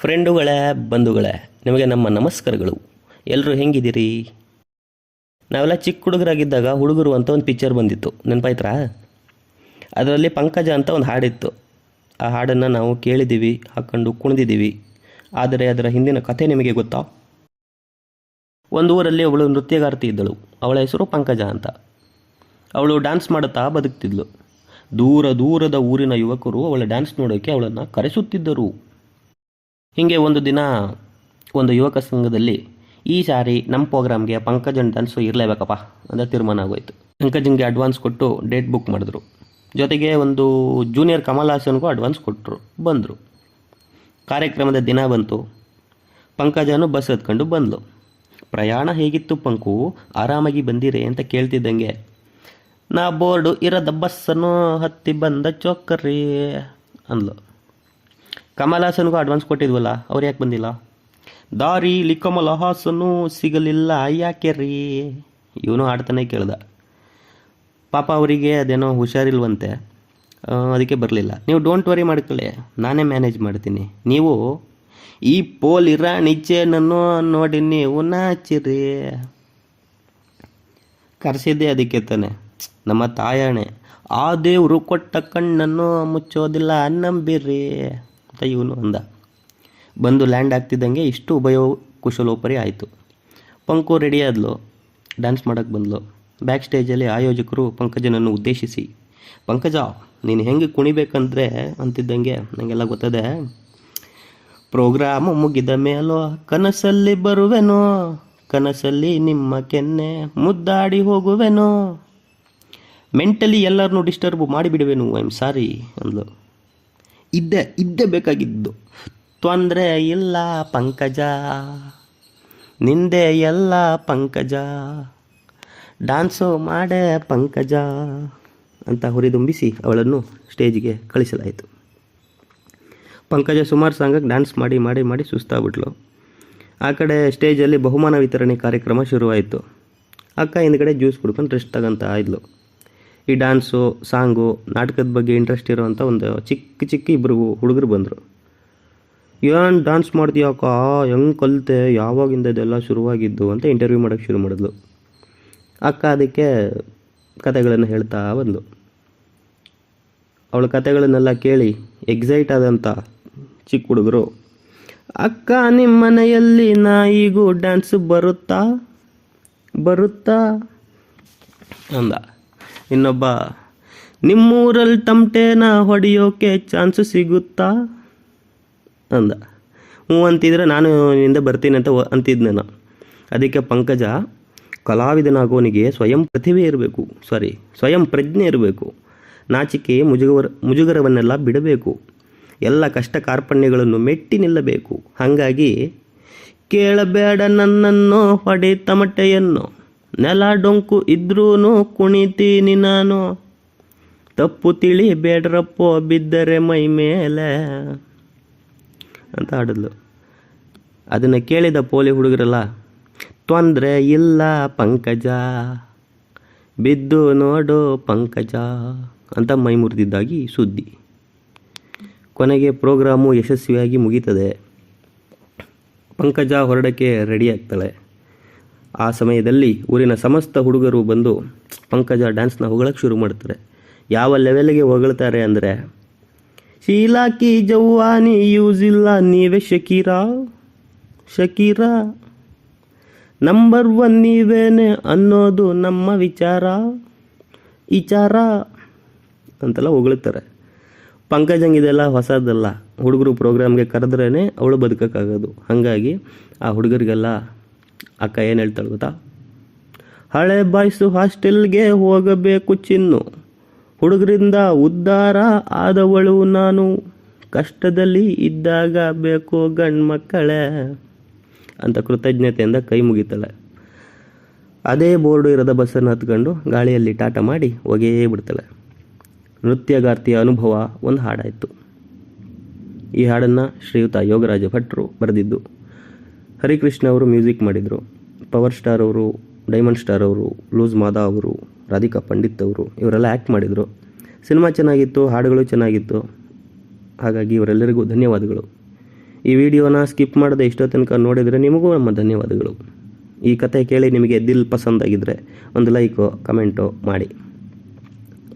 ಫ್ರೆಂಡುಗಳೇ ಬಂಧುಗಳೇ, ನಿಮಗೆ ನಮ್ಮ ನಮಸ್ಕಾರಗಳು. ಎಲ್ಲರೂ ಹೆಂಗಿದ್ದೀರಿ? ನಾವೆಲ್ಲ ಚಿಕ್ಕ ಹುಡುಗರಾಗಿದ್ದಾಗ ಹುಡುಗರು ಅಂತ ಒಂದು ಪಿಕ್ಚರ್ ಬಂದಿತ್ತು. ನೆನಪಾಯ್ತ್ರಾ? ಅದರಲ್ಲಿ ಪಂಕಜ ಅಂತ ಒಂದು ಹಾಡಿತ್ತು. ಆ ಹಾಡನ್ನು ನಾವು ಕೇಳಿದ್ದೀವಿ ಹಾಕ್ಕೊಂಡು ಕುಣಿದಿದ್ದೀವಿ. ಆದರೆ ಅದರ ಹಿಂದಿನ ಕಥೆ ನಿಮಗೆ ಗೊತ್ತಾ? ಒಂದು ಊರಲ್ಲಿ ಅವಳು ನೃತ್ಯಗಾರ್ತಿ ಇದ್ದಳು. ಅವಳ ಹೆಸರು ಪಂಕಜ ಅಂತ. ಅವಳು ಡ್ಯಾನ್ಸ್ ಮಾಡುತ್ತಾ ಬದುಕ್ತಿದ್ಳು ದೂರ ದೂರದ ಊರಿನ ಯುವಕರು ಅವಳ ಡ್ಯಾನ್ಸ್ ನೋಡೋಕ್ಕೆ ಅವಳನ್ನು ಕರೆಸುತ್ತಿದ್ದರು. ಹೀಗೆ ಒಂದು ದಿನ ಒಂದು ಯುವಕ ಸಂಘದಲ್ಲಿ ಈ ಸಾರಿ ನಮ್ಮ ಪ್ರೋಗ್ರಾಮ್ಗೆ ಪಂಕಜನ್ ಡ್ಯಾನ್ಸು ಇರಲೇಬೇಕಪ್ಪ ಅಂತ ತೀರ್ಮಾನ ಆಗೋಯ್ತು. ಪಂಕಜನ್ಗೆ ಅಡ್ವಾನ್ಸ್ ಕೊಟ್ಟು ಡೇಟ್ ಬುಕ್ ಮಾಡಿದ್ರು. ಜೊತೆಗೆ ಒಂದು ಜೂನಿಯರ್ ಕಮಲ್ ಹಾಸನ್ಗೂ ಅಡ್ವಾನ್ಸ್ ಕೊಟ್ಟರು ಬಂದರು. ಕಾರ್ಯಕ್ರಮದ ದಿನ ಬಂತು. ಪಂಕಜನು ಬಸ್ ಹತ್ಕೊಂಡು ಬಂದಳು ಪ್ರಯಾಣ ಹೇಗಿತ್ತು ಪಂಕು? ಆರಾಮಾಗಿ ಬಂದಿರೇ ಅಂತ ಕೇಳ್ತಿದ್ದಂಗೆ, ನಾ ಬೋರ್ಡು ಇರದ ಬಸ್ಸನ್ನು ಹತ್ತಿ ಬಂದ ಚೋಕರ್ರಿ ಅಂದ್ಲು. ಕಮಲ್ ಹಾಸನ್ಗೂ ಅಡ್ವಾನ್ಸ್ ಕೊಟ್ಟಿದ್ವಲ್ಲ, ಅವ್ರು ಯಾಕೆ ಬಂದಿಲ್ಲ? ದಾರಿಲಿ ಕಮಲ್ ಹಾಸನು ಸಿಗಲಿಲ್ಲ, ಯಾಕೆ ರೀ? ಇವನು ಆಡ್ತಾನೆ ಕೇಳ್ದ. ಪಾಪ ಅವರಿಗೆ ಅದೇನೋ ಹುಷಾರಿಲ್ವಂತೆ. ಅದಕ್ಕೆ ಬರಲಿಲ್ಲ. ನೀವು ಡೋಂಟ್ ವರಿ ಮಾಡ್ಕೊಳ್ಳಿ, ನಾನೇ ಮ್ಯಾನೇಜ್ ಮಾಡ್ತೀನಿ. ನೀವು ಈ ಪೋಲ್ ನಿಚ್ಚೆ ನನ್ನ ನೋಡಿ ನೀವು ನಾಚಿರಿ. ಕರೆಸಿದ್ದೆ ಅದಕ್ಕೆ ತಾನೆ. ನಮ್ಮ ತಾಯಣೆ, ಆ ದೇವರು ಕೊಟ್ಟ ಕಣ್ಣನ್ನು ಮುಚ್ಚೋದಿಲ್ಲ, ನಂಬಿರಿ. ಅಂತ ಇವನು ಅಂದ. ಬಂದು ಲ್ಯಾಂಡ್ ಆಗ್ತಿದ್ದಂಗೆ ಇಷ್ಟು ಉಭಯ ಕುಶಲೋಪರಿ ಆಯಿತು. ಪಂಕು ರೆಡಿ ಆದ್ಲು. ಡ್ಯಾನ್ಸ್ ಮಾಡೋಕ್ಕೆ ಬಂದ್ಲು. ಬ್ಯಾಕ್ ಸ್ಟೇಜಲ್ಲಿ ಆಯೋಜಕರು ಪಂಕಜನನ್ನು ಉದ್ದೇಶಿಸಿ, ಪಂಕಜ, ನೀನು ಹೆಂಗೆ ಕುಣಿಬೇಕಂದ್ರೆ? ಅಂತಿದ್ದಂಗೆ ನನಗೆಲ್ಲ ಗೊತ್ತದೆ. ಪ್ರೋಗ್ರಾಮ್ ಮುಗಿದ ಮೇಲೋ ಕನಸಲ್ಲಿ ಬರುವೆನೋ, ಕನಸಲ್ಲಿ ನಿಮ್ಮ ಕೆನ್ನೆ ಮುದ್ದಾಡಿ ಹೋಗುವೆನೋ. ಮೆಂಟಲಿ ಎಲ್ಲರನ್ನೂ ಡಿಸ್ಟರ್ಬ್ ಮಾಡಿಬಿಡುವೆನು ಐ ಆಮ್ ಸಾರಿ ಅಂದ್ಲು. ಇದ್ದೆ, ಇದ್ದೇ ಬೇಕಾಗಿದ್ದು. ತೊಂದರೆ ಇಲ್ಲ ಪಂಕಜ. ನಿಂದೆ ಎಲ್ಲ ಪಂಕಜ. ಡ್ಯಾನ್ಸು ಮಾಡೆ ಪಂಕಜ ಅಂತ ಹುರಿದುಂಬಿಸಿ ಅವಳನ್ನು ಸ್ಟೇಜಿಗೆ ಕಳಿಸಲಾಯಿತು. ಪಂಕಜ ಸುಮಾರು ಸಾಂಗಕ್ಕೆ ಡ್ಯಾನ್ಸ್ ಮಾಡಿ ಮಾಡಿ ಮಾಡಿ ಸುಸ್ತಾಗ್ಬಿಟ್ಲು. ಆ ಕಡೆ ಸ್ಟೇಜಲ್ಲಿ ಬಹುಮಾನ ವಿತರಣೆ ಕಾರ್ಯಕ್ರಮ ಶುರುವಾಯಿತು. ಅಕ್ಕ ಹಿಂದ್ಗಡೆ ಜ್ಯೂಸ್ ಕುಡ್ಕೊಂಡು ರೆಸ್ಟ್ ತಗೊಂತ ಇದ್ಲು. ಈ ಡ್ಯಾನ್ಸು ಸಾಂಗು ನಾಟಕದ ಬಗ್ಗೆ ಇಂಟ್ರೆಸ್ಟ್ ಇರೋವಂಥ ಒಂದು ಚಿಕ್ಕ ಚಿಕ್ಕ ಇಬ್ಬರು ಹುಡುಗರು ಬಂದರು. ಏನು ಡ್ಯಾನ್ಸ್ ಮಾಡ್ತೀಯಕ್ಕ? ಹೆಂಗೆ ಕಲಿತೆ? ಯಾವಾಗಿಂದ ಇದೆಲ್ಲ ಶುರುವಾಗಿದ್ದು? ಅಂತ ಇಂಟರ್ವ್ಯೂ ಮಾಡೋಕ್ಕೆ ಶುರು ಮಾಡಿದ್ಲು. ಅಕ್ಕ ಅದಕ್ಕೆ ಕತೆಗಳನ್ನು ಹೇಳ್ತಾ ಬಂದ್ಲು. ಅವಳ ಕತೆಗಳನ್ನೆಲ್ಲ ಕೇಳಿ ಎಕ್ಸೈಟ್ ಆದಂಥ ಚಿಕ್ಕ ಹುಡುಗರು, ಅಕ್ಕ ನಿಮ್ಮ ಮನೆಯಲ್ಲಿ ನಾಯಿಗೂ ಡ್ಯಾನ್ಸ್ ಬರುತ್ತಾ? ಬರುತ್ತಾ? ಅಂದ. ಇನ್ನೊಬ್ಬ ನಿಮ್ಮೂರಲ್ಲಿ ತಮಟೆನ ಹೊಡೆಯೋಕೆ ಚಾನ್ಸ್ ಸಿಗುತ್ತಾ? ಅಂದ. ಹ್ಞೂ ಅಂತಿದ್ರೆ ನಾನು ಹಿಂದೆ ಬರ್ತೀನಿ ಅಂತ ವ- ಅಂತಿದ್ನೇನು ಅದಕ್ಕೆ ಪಂಕಜ, ಕಲಾವಿದನಾಗೋನಿಗೆ ಸ್ವಯಂ ಪ್ರತಿಭೆ ಇರಬೇಕು. ಸಾರಿ, ಸ್ವಯಂ ಪ್ರಜ್ಞೆ ಇರಬೇಕು. ನಾಚಿಕೆ ಮುಜುಗರ ಮುಜುಗರವನ್ನೆಲ್ಲ ಬಿಡಬೇಕು. ಎಲ್ಲ ಕಷ್ಟ ಕಾರ್ಪಣ್ಯಗಳನ್ನು ಮೆಟ್ಟಿ ನಿಲ್ಲಬೇಕು. ಹಾಗಾಗಿ ಕೇಳಬೇಡ ನನ್ನನ್ನು ಹೊಡೆ ತಮಟೆಯನ್ನು ನೆಲ ಡೊಂಕು ಇದ್ರೂ ಕುಣಿತೀನಿ ನಾನು. ತಪ್ಪು ತಿಳಿ ಬೇಡ್ರಪ್ಪೋ ಬಿದ್ದರೆ ಮೈ ಮೇಲೆ. ಅಂತ ಹಾಡಿದ್ಲು. ಅದನ್ನು ಕೇಳಿದ ಪೋಲಿ ಹುಡುಗರಲ್ಲ, ತೊಂದರೆ ಇಲ್ಲ ಪಂಕಜ, ಬಿದ್ದು ನೋಡು ಪಂಕಜ ಅಂತ ಮೈ ಮುರಿದಿದ್ದಾಗಿ ಸುದ್ದಿ. ಕೊನೆಗೆ ಪ್ರೋಗ್ರಾಮು ಯಶಸ್ವಿಯಾಗಿ ಮುಗೀತದೆ. ಪಂಕಜ ಹೊರಡಕ್ಕೆ ರೆಡಿ ಆಗ್ತಾಳೆ. ಆ ಸಮಯದಲ್ಲಿ ಊರಿನ ಸಮಸ್ತ ಹುಡುಗರು ಬಂದು ಪಂಕಜ ಡ್ಯಾನ್ಸ್ನ ಹೊಗಳಕ್ಕೆ ಶುರು ಮಾಡ್ತಾರೆ. ಯಾವ ಲೆವೆಲ್ಗೆ ಹೊಗಳ್ತಾರೆ ಅಂದರೆ ಶೀಲಾಕಿ ಜವ್ವಾನಿ ಯೂಸ್ ಇಲ್ಲ, ನೀವೇ ಶಕೀರಾ? ಶಕೀರಾ? ನಂಬರ್ ಒನ್ ನೀವೇನೆ ಅನ್ನೋದು ನಮ್ಮ ವಿಚಾರ? ವಿಚಾರ? ಅಂತೆಲ್ಲ ಹೊಗಳ್ತಾರೆ. ಪಂಕಜಂಗೆ ಇದೆಲ್ಲ ಹೊಸದಲ್ಲ. ಹುಡುಗರು ಪ್ರೋಗ್ರಾಮ್ಗೆ ಕರೆದ್ರೇ ಅವಳು ಬದುಕೋಕ್ಕಾಗೋದು. ಹಾಗಾಗಿ ಆ ಹುಡುಗರಿಗೆಲ್ಲ ಅಕ್ಕ ಏನು ಹೇಳ್ತಾಳೆ ಗೊತ್ತಾ? ಹಳೆ ಬಾಯ್ಸು ಹಾಸ್ಟೆಲ್ಗೆ ಹೋಗಬೇಕು ಚಿನ್ನು. ಹುಡುಗರಿಂದ ಉದ್ಧಾರ ಆದವಳು ನಾನು. ಕಷ್ಟದಲ್ಲಿ ಇದ್ದಾಗ ಬೇಕು ಗಂಡ್ಮಕ್ಕಳೇ ಅಂತ ಕೃತಜ್ಞತೆಯಿಂದ ಕೈ ಮುಗಿತಾಳೆ. ಅದೇ ಬೋರ್ಡು ಇರದ ಬಸ್ಸನ್ನು ಹತ್ಕೊಂಡು ಗಾಳಿಯಲ್ಲಿ ಟಾಟ ಮಾಡಿ ಹೊಗೆಯೇ ಬಿಡ್ತಾಳೆ. ನೃತ್ಯಗಾರ್ತಿಯ ಅನುಭವ ಒಂದು ಹಾಡಾಯಿತು. ಈ ಹಾಡನ್ನು ಶ್ರೀಯುತ ಯೋಗರಾಜ ಭಟ್ರು ಬರೆದಿದ್ದು. ಹರಿಕೃಷ್ಣ ಅವರು ಮ್ಯೂಸಿಕ್ ಮಾಡಿದರು. ಪವರ್ ಸ್ಟಾರ್ ಅವರು, ಡೈಮಂಡ್ ಸ್ಟಾರ್ ಅವರು, ಲೂಸ್ ಮಾದಾ ಅವರು, ರಾಧಿಕಾ ಪಂಡಿತ್ ಅವರು, ಇವರೆಲ್ಲ ಆ್ಯಕ್ಟ್ ಮಾಡಿದರು. ಸಿನಿಮಾ ಚೆನ್ನಾಗಿತ್ತು, ಹಾಡುಗಳು ಚೆನ್ನಾಗಿತ್ತು. ಹಾಗಾಗಿ ಇವರೆಲ್ಲರಿಗೂ ಧನ್ಯವಾದಗಳು. ಈ ವಿಡಿಯೋನ ಸ್ಕಿಪ್ ಮಾಡದೆ ಇಷ್ಟೋ ತನಕ ನೋಡಿದರೆ ನಿಮಗೂ ನಮ್ಮ ಧನ್ಯವಾದಗಳು. ಈ ಕತೆ ಕೇಳಿ ನಿಮಗೆ ದಿಲ್ ಪಸಂದಾಗಿದ್ದರೆ ಒಂದು ಲೈಕೋ, ಕಮೆಂಟೋ ಮಾಡಿ.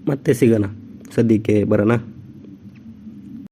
ಮತ್ತೆ ಸಿಗೋಣ. ಸದ್ಯಕ್ಕೆ ಬರೋಣ.